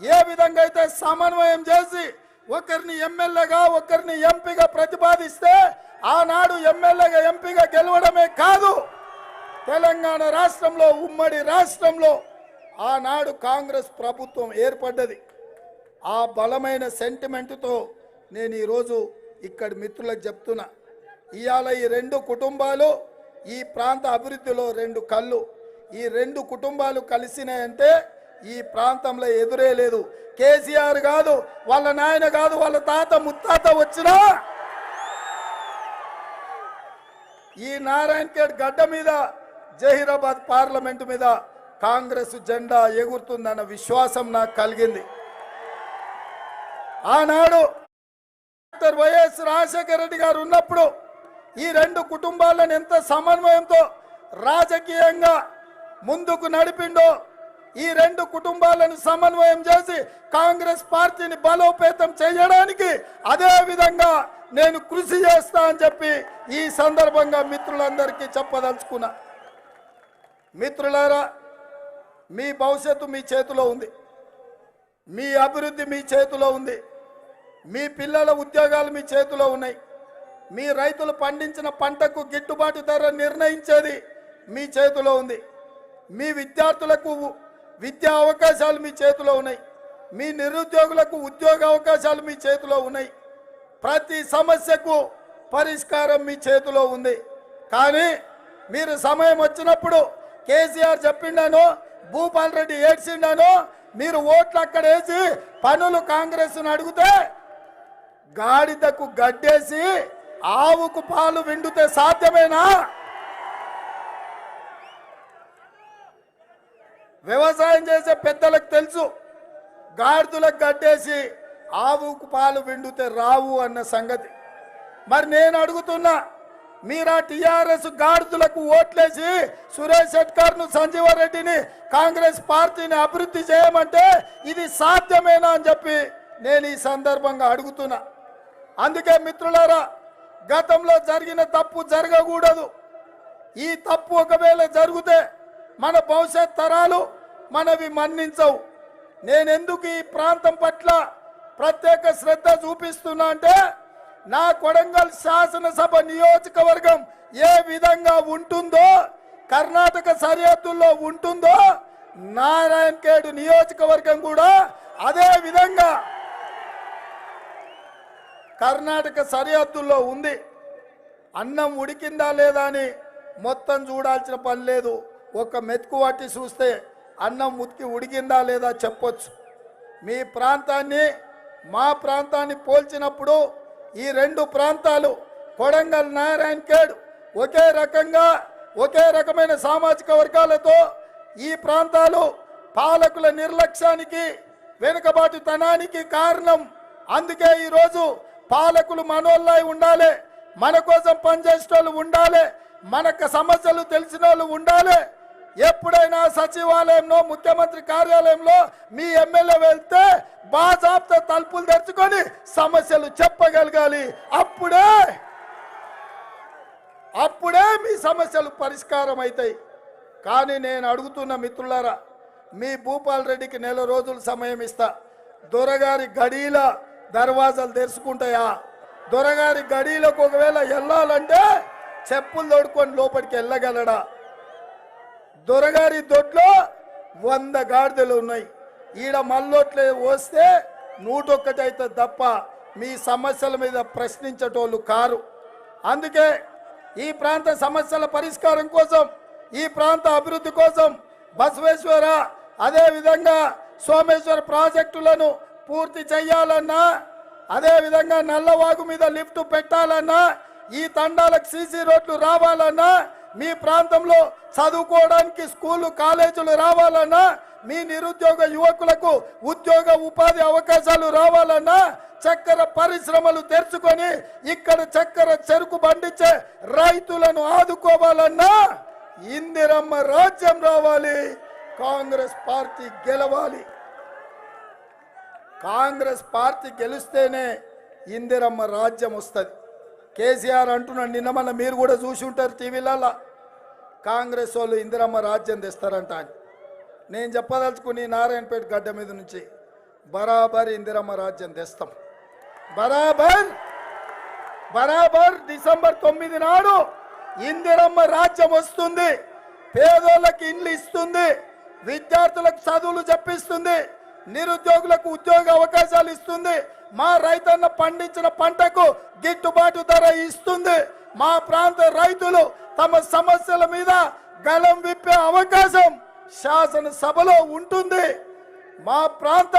ఏ విధంగా అయితే సమన్వయం చేసి ఒకరిని ఎమ్మెల్యేగా ఒకరిని ఎంపీగా ప్రతిపాదిస్తే ఆనాడు ఎమ్మెల్యేగా ఎంపీగా గెలవడమే కాదు. తెలంగాణ రాష్ట్రంలో ఉమ్మడి రాష్ట్రంలో ఆనాడు కాంగ్రెస్ ప్రభుత్వం ఏర్పడ్డది. ఆ బలమైన సెంటిమెంటుతో నేను ఈరోజు ఇక్కడ మిత్రులకు చెప్తున్నా. ఇవాళ ఈ రెండు కుటుంబాలు ఈ ప్రాంత అభివృద్ధిలో రెండు కళ్ళు. ఈ రెండు కుటుంబాలు కలిసినాయంటే ఈ ప్రాంతంలో ఎదురే లేదు. కేసీఆర్ కాదు వాళ్ళ నాయన కాదు వాళ్ళ తాత ముత్తాత వచ్చినా ఈ నారాయణఖేడ్ గడ్డ మీద జహీరాబాద్ పార్లమెంటు మీద కాంగ్రెస్ జెండా ఎగురుతుందన్న విశ్వాసం నాకు కలిగింది. ఆనాడు డాక్టర్ వైఎస్ రాజశేఖర రెడ్డి గారు ఉన్నప్పుడు ఈ రెండు కుటుంబాలను ఎంత సమన్వయంతో రాజకీయంగా ముందుకు నడిపిండో ఈ రెండు కుటుంబాలను సమన్వయం చేసి కాంగ్రెస్ పార్టీని బలోపేతం చేయడానికి అదే విధంగా నేను కృషి చేస్తా అని చెప్పి ఈ సందర్భంగా మిత్రులందరికీ చెప్పదలుచుకున్నా. మిత్రులారా మీ భవిష్యత్తు మీ చేతిలో ఉంది. మీ అభివృద్ధి మీ చేతిలో ఉంది. మీ పిల్లల ఉద్యోగాలు మీ చేతిలో ఉన్నాయి. మీ రైతులు పండించిన పంటకు గిట్టుబాటు ధర నిర్ణయించేది మీ చేతిలో ఉంది. మీ విద్యార్థులకు విద్యా అవకాశాలు మీ చేతిలో ఉన్నాయి. మీ నిరుద్యోగులకు ఉద్యోగ అవకాశాలు మీ చేతిలో ఉన్నాయి. ప్రతి సమస్యకు పరిష్కారం మీ చేతిలో ఉంది. కానీ మీరు సమయం వచ్చినప్పుడు కేసీఆర్ చెప్పిండాను భూపాల్ రెడ్డి ఏడ్చిండాను మీరు ఓట్లు అక్కడ వేసి పనులు కాంగ్రెస్ను అడిగితే గాడిదకు గడ్డేసి ఆవుకు పాలు విండితే సాధ్యమేనా? వ్యవసాయం చేసే పెద్దలకు తెలుసు. గాడిదలకు కట్టేసి ఆవుకు పాలు విండితే రావు అన్న సంగతి. మరి నేను అడుగుతున్నా మీరా టిఆర్ఎస్ గాడిదలకు ఓట్లేసి సురేష్ శెట్కర్ను సంజీవరెడ్డిని కాంగ్రెస్ పార్టీని అభివృద్ధి చేయమంటే ఇది సాధ్యమేనా అని చెప్పి నేను ఈ సందర్భంగా అడుగుతున్నా. అందుకే మిత్రులారా గతంలో జరిగిన తప్పు జరగకూడదు. ఈ తప్పు ఒకవేళ జరిగితే మన భవిష్యత్ తరాలు మనవి మన్నించవు. నేనెందుకు ఈ ప్రాంతం పట్ల ప్రత్యేక శ్రద్ధ చూపిస్తున్నా అంటే నా కొడంగల్ శాసనసభ నియోజకవర్గం ఏ విధంగా ఉంటుందో కర్ణాటక సరిహద్దుల్లో ఉంటుందో నారాయణ ఖేడ్ నియోజకవర్గం కూడా అదే విధంగా కర్ణాటక సరిహద్దుల్లో ఉంది. అన్నం ఉడికిందా లేదా అని మొత్తం చూడాల్సిన పని లేదు. ఒక మెతుకు వాటి చూస్తే అన్నం ఉతికి ఉడికిందా లేదా చెప్పొచ్చు. మీ ప్రాంతాన్ని మా ప్రాంతాన్ని పోల్చినప్పుడు ఈ రెండు ప్రాంతాలు కొడంగల్ నారాయణఖేడ్ ఒకే రకంగా ఒకే రకమైన సామాజిక వర్గాలతో ఈ ప్రాంతాలు పాలకుల నిర్లక్ష్యానికి వెనుకబాటుతనానికి కారణం. అందుకే ఈరోజు పాలకులు మనోళ్ళై ఉండాలి మన కోసం పనిచేసేటోళ్ళు ఉండాలి మనకు సమస్యలు తెలిసిన వాళ్ళు ఉండాలి. ఎప్పుడైనా సచివాలయంలో ముఖ్యమంత్రి కార్యాలయంలో మీ ఎమ్మెల్యే వెళ్తే బాజాబ్తో తలుపులు తెరుచుకొని సమస్యలు చెప్పగలగాలి. అప్పుడే అప్పుడే మీ సమస్యలు పరిష్కారం అవుతాయి కానీ నేను అడుగుతున్న మిత్రులారా మీ భూపాల్ రెడ్డికి నెల రోజులు సమయం ఇస్తా. దొరగారి గడీల దర్వాజాలు తెరుచుకుంటాయా? దొరగారి గడీలకు ఒకవేళ వెళ్ళాలంటే చెప్పులు తోడుకొని లోపలికి వెళ్ళగలడా? దొరగారి దొడ్లో వంద గాడిదలు ఉన్నాయి. ఈడ మల్లోట్లే వస్తే నూటొక్కటి అయితే తప్ప మీ సమస్యల మీద ప్రశ్నించేటోళ్ళు కారు. అందుకే ఈ ప్రాంత సమస్యల పరిష్కారం కోసం ఈ ప్రాంత అభివృద్ధి కోసం బసవేశ్వర అదేవిధంగా సోమేశ్వర ప్రాజెక్టులను పూర్తి చేయాలన్నా అదేవిధంగా నల్లవాగు మీద లిఫ్ట్ పెట్టాలన్నా ఈ తండాలకు సీసీ రోడ్లు రావాలన్నా మీ ప్రాంతంలో చదువుకోవడానికి స్కూళ్ళు కాలేజీలు రావాలన్నా మీ నిరుద్యోగ యువకులకు ఉద్యోగ ఉపాధి అవకాశాలు రావాలన్నా చక్కెర పరిశ్రమలు తెరుచుకొని ఇక్కడ చక్కెర చెరుకు పండించే రైతులను ఆదుకోవాలన్నా ఇందిరమ్మ రాజ్యం రావాలి. కాంగ్రెస్ పార్టీ గెలవాలి. కాంగ్రెస్ పార్టీ గెలిస్తేనే ఇందిరమ్మ రాజ్యం వస్తుంది. కేసీఆర్ అంటున్నాడు నిన్న మన మీరు కూడా చూసి ఉంటారు టీవీలలో. కాంగ్రెస్ వాళ్ళు ఇందిరమ్మ రాజ్యం తెస్తారంట అని. నేను చెప్పదలుచుకుని నారాయణపేట గడ్డ మీద నుంచి బరాబర్ ఇందిరమ్మ రాజ్యం తెస్తాం. బరాబర్ బరాబర్ డిసెంబర్ తొమ్మిది నాడు ఇందిరమ్మ రాజ్యం వస్తుంది. పేదోళ్ళకి ఇండ్లు ఇస్తుంది. విద్యార్థులకు చదువులు చెప్పిస్తుంది. నిరుద్యోగులకు ఉద్యోగ అవకాశాలు ఇస్తుంది. మా రైతన్న పండించిన పంటకు గిట్టుబాటు ధర ఇస్తుంది. మా ప్రాంత రైతులు తమ సమస్యల మీద గలం విప్పే అవకాశం శాసనసభలో ఉంటుంది. మా ప్రాంత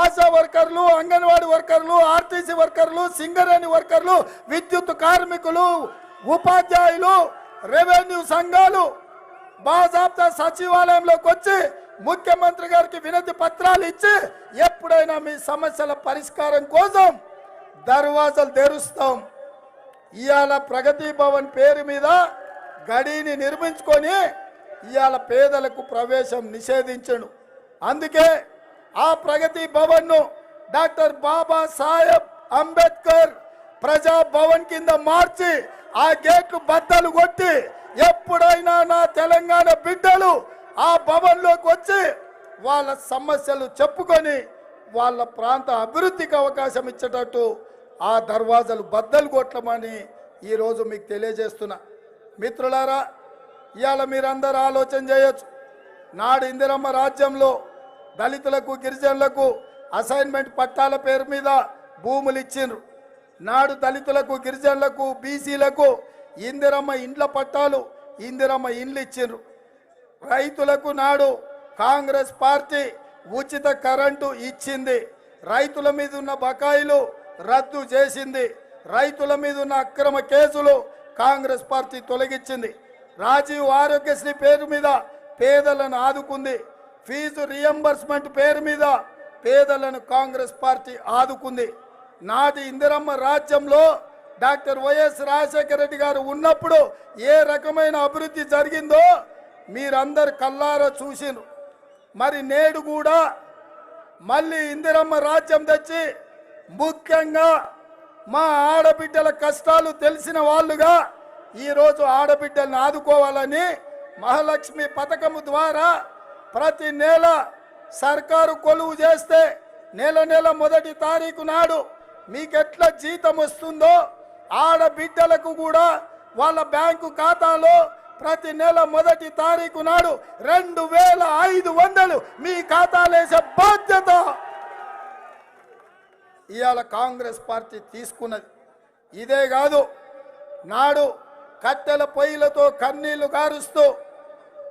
ఆశా వర్కర్లు అంగన్వాడీ వర్కర్లు ఆర్టీసీ వర్కర్లు సింగరేణి వర్కర్లు విద్యుత్ కార్మికులు ఉపాధ్యాయులు రెవెన్యూ సంఘాలు బాజాబ్తా సచివాలయంలోకి వచ్చి ముఖ్యమంత్రి గారికి వినతి పత్రాలు ఇచ్చి ఎప్పుడైనా మీ సమస్యల పరిష్కారం కోసం దర్వాజలు తెరుస్తాం. ఇవాళ ప్రగతి భవన్ పేరు మీద గడిని నిర్మించుకొని ఇవాళ పేదలకు ప్రవేశం నిషేధించను. అందుకే ఆ ప్రగతి భవన్ను డాక్టర్ బాబా సాహెబ్ అంబేద్కర్ ప్రజా భవన్ కింద మార్చి ఆ గేట్లు బద్దలు కొట్టి ఎప్పుడైనా నా తెలంగాణ బిడ్డలు ఆ భవన్లోకి వచ్చి వాళ్ళ సమస్యలు చెప్పుకొని వాళ్ళ ప్రాంత అభివృద్ధికి అవకాశం ఇచ్చేటట్టు ఆ దర్వాజలు బద్దలు కొట్టమని ఈరోజు మీకు తెలియజేస్తున్నా. మిత్రులారా ఇవాళ మీరందరూ ఆలోచన చేయొచ్చు. నాడు ఇందిరమ్మ రాజ్యంలో దళితులకు గిరిజనులకు అసైన్మెంట్ పట్టాల పేరు మీద భూములు ఇచ్చిండ్రు. నాడు దళితులకు గిరిజనులకు బీసీలకు ఇందిరమ్మ ఇండ్ల పట్టాలు ఇందిరమ్మ ఇండ్లు ఇచ్చిండ్రు. రైతులకు నాడు కాంగ్రెస్ పార్టీ ఉచిత కరెంటు ఇచ్చింది. రైతుల మీద ఉన్న బకాయిలు రద్దు చేసింది. రైతుల మీద ఉన్న అక్రమ కేసులు కాంగ్రెస్ పార్టీ తొలగించింది. రాజీవ్ ఆరోగ్యశ్రీ పేరు మీద పేదలను ఆదుకుంది. ఫీజు రియంబర్స్మెంట్ పేరు మీద పేదలను కాంగ్రెస్ పార్టీ ఆదుకుంది. నాటి ఇందిరమ్మ రాజ్యంలో డాక్టర్ వైఎస్ రాజశేఖర రెడ్డి గారు ఉన్నప్పుడు ఏ రకమైన అభివృద్ధి జరిగిందో మీరందరు కల్లారా చూసిరు. మరి నేడు కూడా మళ్ళీ ఇందిరమ్మ రాజ్యం తెచ్చి ముఖ్యంగా మా ఆడబిడ్డల కష్టాలు తెలిసిన వాళ్ళుగా ఈరోజు ఆడబిడ్డల్ని ఆదుకోవాలని మహాలక్ష్మి పథకము ద్వారా ప్రతి నెల సర్కారు కొలువు చేస్తే నెల నెల మొదటి తారీఖు నాడు మీకెట్లా జీతం వస్తుందో ఆడబిడ్డలకు కూడా వాళ్ళ బ్యాంకు ఖాతాలో ప్రతి నెల మొదటి తారీఖు నాడు రెండు వేల ఐదు వందలు మీ ఖాతాలేసే బాధ్యత. ఇవాళ కాంగ్రెస్ పార్టీ తీసుకున్నది. ఇదే కాదు నాడు కట్టెల పొయ్యిలతో కన్నీళ్ళు కారుస్తూ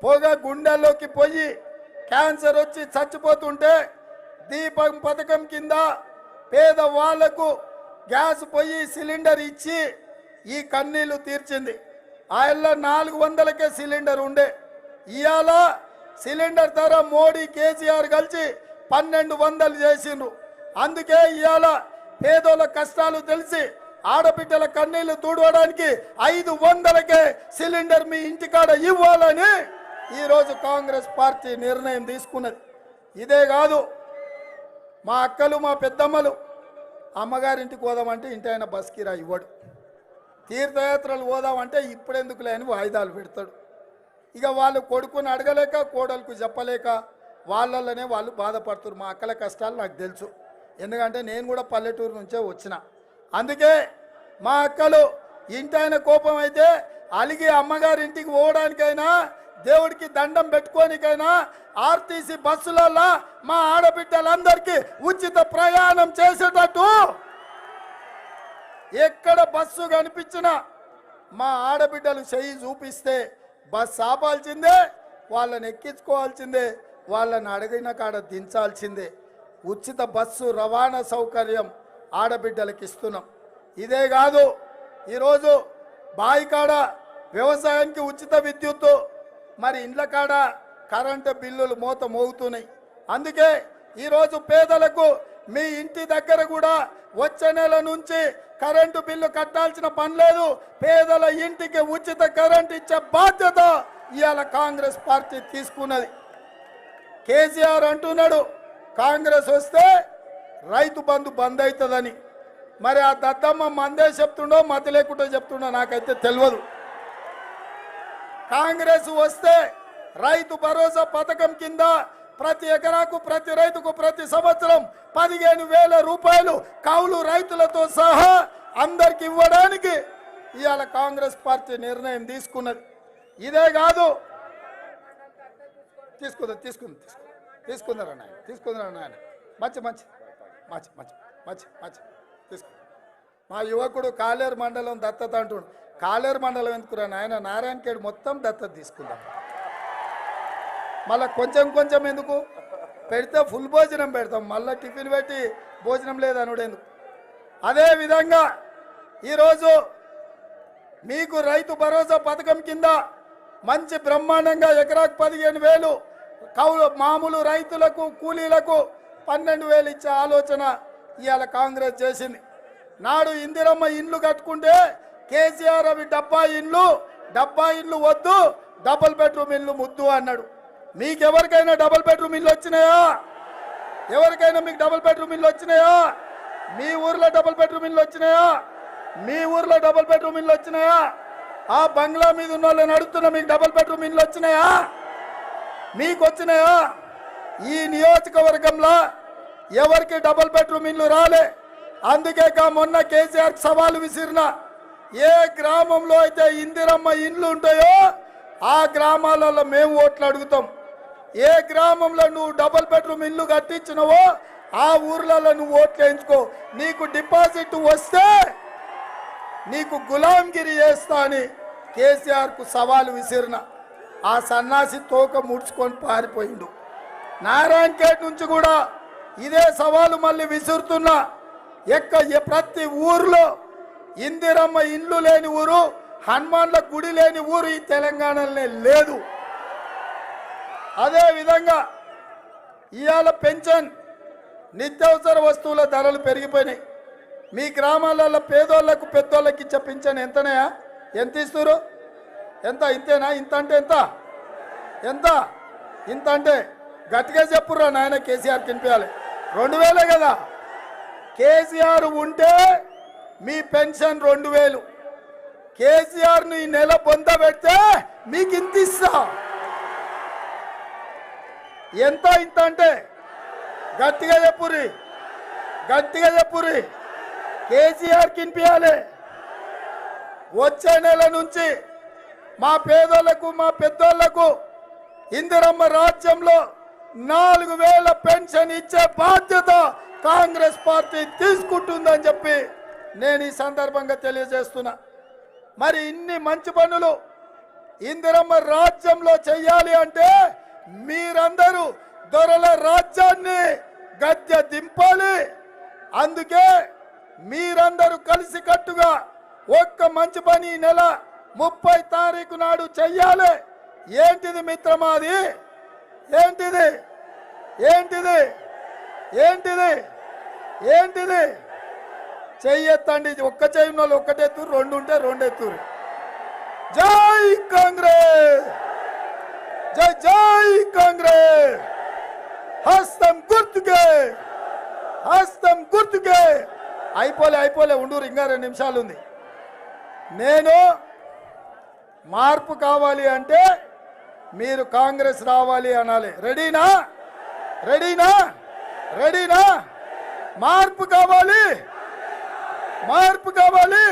పొగ గుండెల్లోకి పోయి క్యాన్సర్ వచ్చి చచ్చిపోతుంటే దీపం పథకం కింద పేదవాళ్ళకు గ్యాస్ పొయ్యి సిలిండర్ ఇచ్చి ఈ కన్నీళ్ళు తీర్చింది. ఆయన నాలుగు వందలకే సిలిండర్ ఉండే. ఇవాళ సిలిండర్ ధర మోడీ కేసీఆర్ కలిసి పన్నెండు వందలు చేసిండ్రు. అందుకే ఇవాళ పేదోళ్ళ కష్టాలు తెలిసి ఆడబిడ్డల కన్నీళ్ళు తూడవడానికి ఐదు వందలకే సిలిండర్ మీ ఇంటికాడ ఇవ్వాలని ఈరోజు కాంగ్రెస్ పార్టీ నిర్ణయం తీసుకున్నది. ఇదే కాదు మా అక్కలు మా పెద్దమ్మలు అమ్మగారింటికి పోదామంటే ఇంటి ఆయన బస్ కిరా ఇవ్వడు. తీర్థయాత్రలు పోదామంటే ఇప్పుడెందుకులే అని వాయిదాలు పెడతాడు. ఇక వాళ్ళు కొడుకుని అడగలేక కోడలకు చెప్పలేక వాళ్ళలోనే వాళ్ళు బాధపడుతున్నారు. మా అక్కల కష్టాలు నాకు తెలుసు. ఎందుకంటే నేను కూడా పల్లెటూరు నుంచే వచ్చిన. అందుకే మా అక్కలు ఇంటైన కోపం అయితే అలిగి అమ్మగారి ఇంటికి పోవడానికైనా దేవుడికి దండం పెట్టుకోనికైనా ఆర్టీసీ బస్సులలో మా ఆడబిడ్డలందరికీ ఉచిత ప్రయాణం చేసేటట్టు ఎక్కడ బస్సు కనిపించినా మా ఆడబిడ్డలు చెయ్యి చూపిస్తే బస్సు ఆపాల్సిందే వాళ్ళని ఎక్కించుకోవాల్సిందే వాళ్ళని అడిగిన కాడ దించాల్సిందే. ఉచిత బస్సు రవాణా సౌకర్యం ఆడబిడ్డలకు ఇస్తున్నాం. ఇదే కాదు ఈరోజు బాయికాడ వ్యవసాయానికి ఉచిత విద్యుత్తు మరి ఇండ్ల కాడ కరెంటు బిల్లులు మూత మోగుతున్నాయి అందుకే ఈరోజు పేదలకు మీ ఇంటి దగ్గర కూడా వచ్చే నెల నుంచి కరెంటు బిల్లు కట్టాల్సిన పని లేదు. పేదల ఇంటికి ఉచిత కరెంట్ ఇచ్చే బాధ్యత ఇవాళ కాంగ్రెస్ పార్టీ తీసుకున్నది. కేసీఆర్ అంటున్నాడు కాంగ్రెస్ వస్తే రైతు బంధు బంద్ అవుతుందని మరి ఆ దద్దమ్మ మందే చెప్తుండో మతి లేకుండా చెప్తుండో నాకైతే తెలియదు కాంగ్రెస్ వస్తే రైతు భరోసా పథకం కింద ప్రతి ఎకరాకు ప్రతి రైతుకు ప్రతి సంవత్సరం పదిహేను వేల రూపాయలు కౌలు రైతులతో సహా అందరికి ఇవ్వడానికి ఇవాళ కాంగ్రెస్ పార్టీ నిర్ణయం తీసుకున్నది. ఇదే కాదు. తీసుకుందా తీసుకుంది తీసుకుందరా నాయన తీసుకుందరా నాయన. మంచి మంచి మంచి మంచి మంచి మంచి. తీసుకు. మా యువకుడు కాలేరు మండలం దత్తత అంటుడు కాలేరు మండలం ఎందుకురా నాయన? నారాయణఖేడ్ మొత్తం దత్తత తీసుకుందాం. మళ్ళీ కొంచెం కొంచెం ఎందుకు? పెడితే ఫుల్ భోజనం పెడతాం. మళ్ళీ టిఫిన్ పెట్టి భోజనం లేదనుడు ఎందుకు? అదే విధంగా ఈరోజు మీకు రైతు భరోసా పథకం కింద మంచి బ్రహ్మాండంగా ఎకరాకు పదిహేను వేలు కౌలు మామూలు రైతులకు కూలీలకు పన్నెండు వేలు ఇచ్చే ఆలోచన ఇవాళ కాంగ్రెస్ చేసింది. నాడు ఇందిరమ్మ ఇండ్లు కట్టుకుంటే కేసీఆర్ అవి డబ్బా ఇండ్లు డబ్బా ఇండ్లు వద్దు డబుల్ బెడ్రూమ్ ఇల్లు ముద్దు అన్నాడు. మీకెవరికైనా డబుల్ బెడ్రూమ్ ఇల్లు వచ్చినాయా? ఎవరికైనా మీకు డబుల్ బెడ్రూమ్ ఇల్లు వచ్చినాయా? మీ ఊర్లో డబుల్ బెడ్రూమ్ ఇల్లు వచ్చినాయా? మీ ఊర్లో డబుల్ బెడ్రూమ్ ఇల్లు వచ్చినాయా? ఆ బంగ్లా మీద ఉన్న వాళ్ళని అడుగుతున్నా మీకు డబుల్ బెడ్రూమ్ ఇల్లు వచ్చినాయా? మీకు వచ్చినాయా? ఈ నియోజకవర్గంలో ఎవరికి డబుల్ బెడ్రూమ్ ఇల్లు రాలే? అందుకే కా మొన్న కేసీఆర్ సవాలు విసిరిన ఏ గ్రామంలో అయితే ఇందిరమ్మ ఇండ్లు ఉంటాయో ఆ గ్రామాలలో మేము ఓట్లు అడుగుతాం. ఏ గ్రామంలో నువ్వు డబుల్ బెడ్రూమ్ ఇల్లు కట్టించినవో ఆ ఊర్లలో నువ్వు ఓట్లు వేయించుకో. నీకు డిపాజిట్ వస్తే నీకు గులాంగిరి చేస్తా అని కేసీఆర్కు సవాలు విసిరిన. ఆ సన్నాసి తోక ముడుచుకొని పారిపోయిండు. నారాయణ ఖేడ్ నుంచి కూడా ఇదే సవాలు మళ్ళీ విసురుతున్నా ఎక్క ప్రతి ఊర్లో ఇందిరమ్మ ఇండ్లు లేని ఊరు హనుమాన్ల గుడి లేని ఊరు ఈ తెలంగాణలోనే లేదు. అదే విధంగా ఇవాళ పెన్షన్ నిత్యావసర వస్తువుల ధరలు పెరిగిపోయినాయి. మీ గ్రామాలలో పేదోళ్ళకు పెద్దోళ్ళకి ఇచ్చే పింఛన్ ఎంతనయా ఎంత ఇస్తారు ఎంత? ఇంతేనా? ఇంత అంటే ఎంత? ఎంత? ఇంత అంటే గట్టిగా చెప్పుర్రా నాయన కేసీఆర్ తినిపించాలి రెండు వేలే కదా. కేసీఆర్ ఉంటే మీ పెన్షన్ రెండు వేలు. కేసీఆర్ని ఈ నెల పొంద పెడితే మీకు ఇంత ఇస్తా. ఎంత ఇంత అంటే? గట్టిగా చెప్పురి గట్టిగా చెప్పురి కేసీఆర్ కినిపించాలి వచ్చే నెల నుంచి మా పేదోళ్ళకు మా పెద్దోళ్ళకు ఇందిరమ్మ రాజ్యంలో నాలుగు వేల పెన్షన్ ఇచ్చే బాధ్యత కాంగ్రెస్ పార్టీ తీసుకుంటుందని చెప్పి నేను ఈ సందర్భంగా తెలియజేస్తున్నా. మరి ఇన్ని మంచి పనులు ఇందిరమ్మ రాజ్యంలో చెయ్యాలి అంటే మీరందరూ దొరల రాజ్యాన్ని గద్దె దింపాలి. అందుకే మీరందరూ కలిసి కట్టుగా ఒక్క మంచి పని నెల ముప్పై తారీఖు నాడు చెయ్యాలి. ఏంటిది మిత్రమాది ఏంటిది? ఏంటిది? ఏంటిది? ఏంటిది? చెయ్యెత్తండి ఒక్క చెయ్యి వాళ్ళు ఒక్కటెత్తురు రెండు ఉంటే రెండు ఎత్తురు. జై కాంగ్రెస్! జై జై కాంగ్రెస్! హస్తం గుర్తుకే! హస్తం గుర్తుకే! అయిపోలే అయిపోలే ఉండూరు ఇంకా రెండు నిమిషాలు ఉంది నేను మార్పు కావాలి అంటే మీరు కాంగ్రెస్ రావాలి అనాలి. రెడీనా? రెడీనా? రెడీనా? మార్పు కావాలి! మార్పు కావాలి!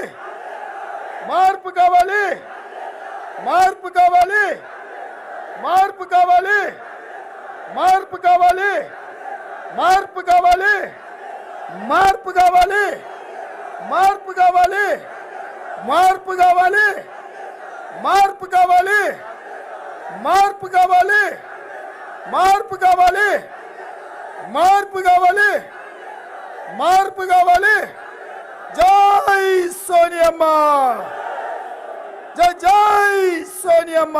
మార్పు కావాలి! మార్పు కావాలి! మార్పు కావాలి మార్పు కావాలి మార్పు కావాలి మార్పు కావాలి మార్పు కావాలి మార్పు కావాలి మార్పు కావాలి మార్పు కావాలి మార్పు కావాలి మార్పు కావాలి మార్పు కావాలి జై సోనియమ్మ జై జై సోనియమ్మ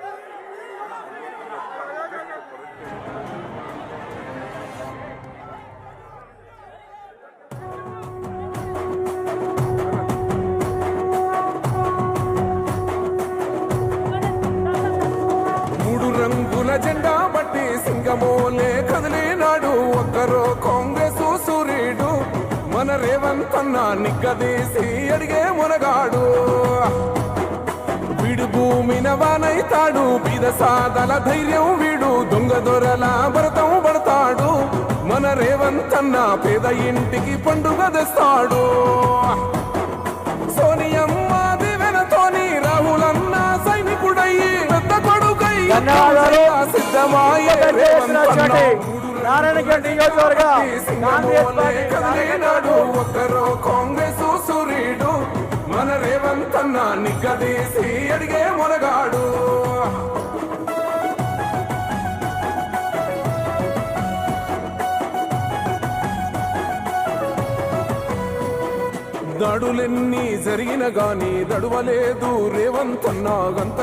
అన్న నిగ్గదీసి అడిగే మునగాడు. వీడు భూమిన వానైతాడు బీద సాదల ధైర్యం వీడు దొంగ దొరల భరతం పడతాడు. మన రేవంత్ అన్న పేద ఇంటికి పండుగ తెస్తాడు. సోనియమ్మ దివెనతోని రాహులన్న సైనికుడయ్యి పెద్ద కొడుకై ధన్యవాదాలు. సిద్ధమాయే నారాయణగఢ్ నియోజకవర్గ కాంగ్రెస్ ఒక్కరో సూర్యుడు మన రేవంత్ అన్న నిగ్గదీసి అడిగే మునగాడు. దాడులెన్ని జరిగిన గాని దడువలేదు రేవంత్ అన్న గంత